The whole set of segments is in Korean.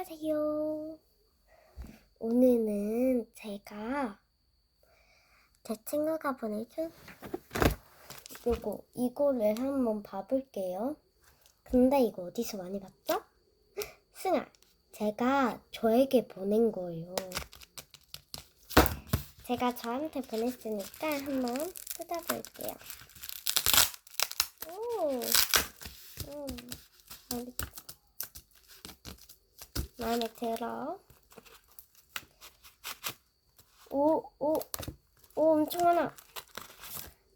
안녕하세요. 오늘은 제가 제 친구가 보내준 요거 이거를 한번 봐볼게요. 근데 이거 어디서 많이 봤죠? 승아, 제가 저에게 보낸 거예요. 제가 저한테 보냈으니까 한번 뜯어볼게요. 오, 오, 마음에, 마음에 들어. 오, 오, 오, 엄청 많아.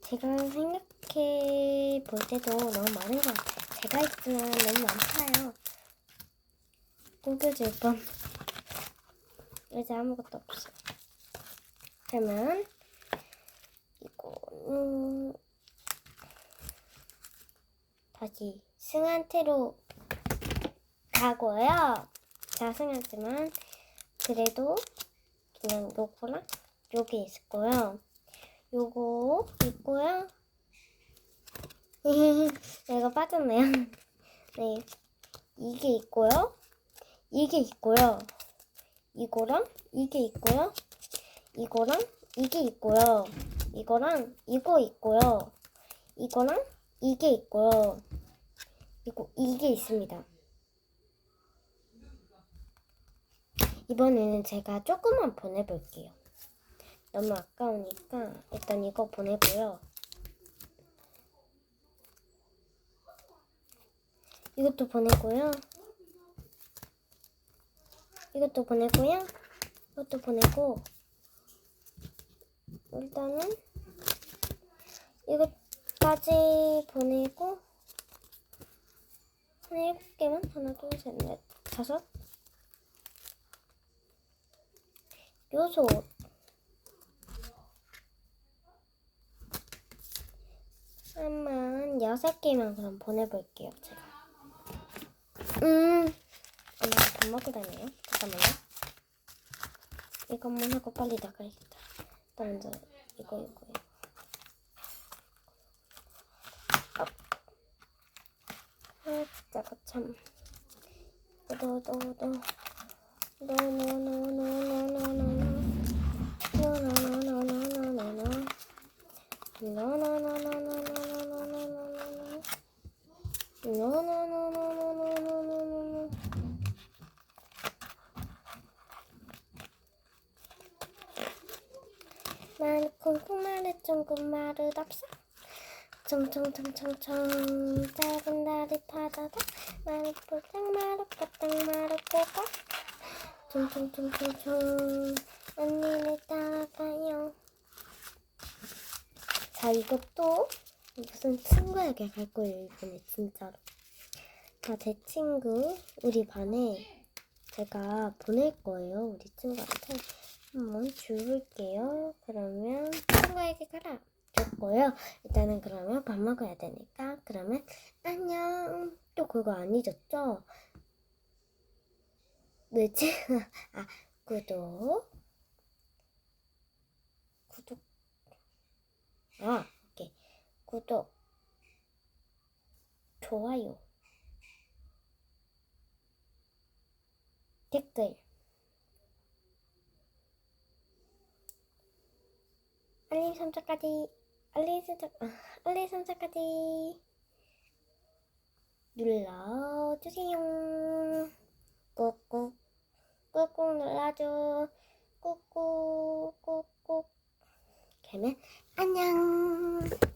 제가 생각해 볼 때도 너무 많은 것 같아요. 제가 있으면 너무 많아요. 구겨질 뻔. 이제 아무것도 없어. 그러면 이거는 다시 승한테로 가고요. 자승하지만 그래도 그냥 요거랑 요게 있을 거요. 요거 있고요. 얘가 빠졌네요. 네, 이게 있고요. 이게 있고요. 이거랑 이게 있고요. 이거랑 이게 있고요. 이거랑 이거 있고요. 이거랑 이게 있고요. 이거 이게 있습니다. 이번에는 제가 조금만 보내볼게요. 너무 아까우니까 일단 이거 보내고요. 이것도 보내고요. 이것도 보내고요. 이것도 보내고 일단은 이것까지 보내고 한 일곱 개만 하나 둘셋넷 다섯 요소. 한번 여섯 개만 그럼 보내볼게요 제가. 음. 엄마 밥 먹으라네요. 잠깐만요. 이것만 하고 빨리 나가야겠다. 일단 먼저 이거 이거 아, 아 진짜 거참. 너너너너 난 콩콩마를 쫑콩마를 답사. 청청청청청 작은 달이 타다다. 마루 뽀딱 마루 뽀딱 마루 꼬까 청청청청청 언니를 따라가요 자 이것도 무슨 친구에게 갈 거예요 이번에 진짜로. 자 제 친구 우리 반에 제가 보낼 거예요 우리 친구한테. 한번 줄을게요. 그러면 친구에게 가라. 줬고요. 일단은 그러면 밥 먹어야 되니까 그러면 안녕. 또 그거 안 잊었죠? 왜지? 아 구독 구독. 아 오케이 구독. 좋아요. 댓글. 알림 설정까지. 알림 설정 아, 알림 설정까지. 눌러주세요. 꾹꾹. 꾹꾹 눌러줘. 꾹꾹 꾹꾹 그러면 안녕